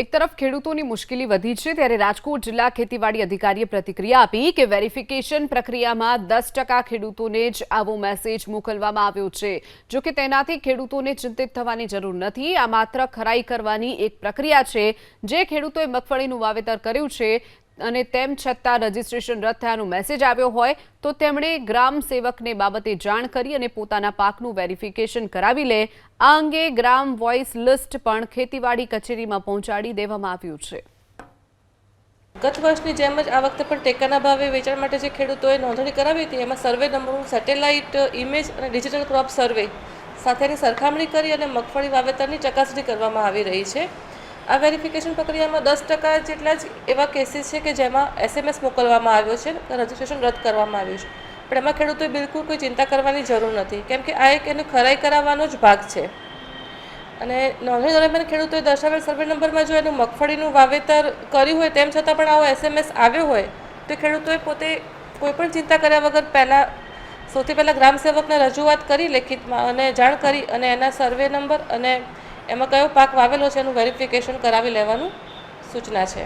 એક તરફ ખેડૂતોની મુશ્કેલી વધી છે, ત્યારે રાજકોટ જિલ્લા ખેતીવાડી અધિકારીએ પ્રતિક્રિયા આપી કે વેરિફિકેશન પ્રક્રિયામાં દસ ટકા ખેડૂતોને જ આવો મેસેજ મોકલવામાં આવ્યો છે. જો કે તેનાથી ખેડૂતોને ચિંતિત થવાની જરૂર નથી, આ માત્ર ખરાઈ કરવાની એક પ્રક્રિયા છે. જે ખેડૂતોએ મગફળીનું વાવેતર કર્યું છે અને તેમ છતાં રજીસ્ટ્રેશન રદ થયાનો મેસેજ આવ્યો હોય તો તેમણે ગ્રામ સેવકને બાબતે જાણ કરી અને પોતાના પાકનું વેરિફિકેશન કરાવી લે. આ અંગે ગ્રામ વોઇસ લિસ્ટ પણ ખેતીવાડી કચેરીમાં પહોંચાડી દેવામાં આવ્યું છે. ગત વર્ષની જેમ જ આ વખતે પણ ટેકાના ભાવે વેચાણ માટે જે ખેડૂતોએ નોંધણી કરાવી હતી, એમાં સર્વે નંબરનું સેટેલાઇટ ઇમેજ અને ડિજિટલ ક્રોપ સર્વે સાથેની સરખામણી કરી અને મગફળી વાવેતરની ચકાસણી કરવામાં આવી રહી છે. આ વેરિફિકેશન પ્રક્રિયામાં દસ ટકા જેટલા જ એવા કેસીસ છે કે જેમાં એસએમએસ મોકલવામાં આવ્યો છે રજિસ્ટ્રેશન રદ કરવામાં આવ્યું છે. પણ એમાં ખેડૂતોએ બિલકુલ કોઈ ચિંતા કરવાની જરૂર નથી, કેમ કે આ એક એને ખરાઈ કરાવવાનો જ ભાગ છે. અને નોંધણી દરમિયાન ખેડૂતોએ દર્શાવેલ સર્વે નંબરમાં જો એનું મગફળીનું વાવેતર કર્યું હોય, તેમ છતાં પણ આવો એસએમએસ આવ્યો હોય, તો ખેડૂતોએ પોતે કોઈપણ ચિંતા કર્યા વગર પહેલાં સૌથી પહેલાં ગ્રામ સેવકને રજૂઆત કરી લેખિતમાં અને જાણ કરી અને એના સર્વે નંબર અને એમાં કયો પાક વાવેલો છે એનું વેરિફિકેશન કરાવી લેવાનું સૂચના છે.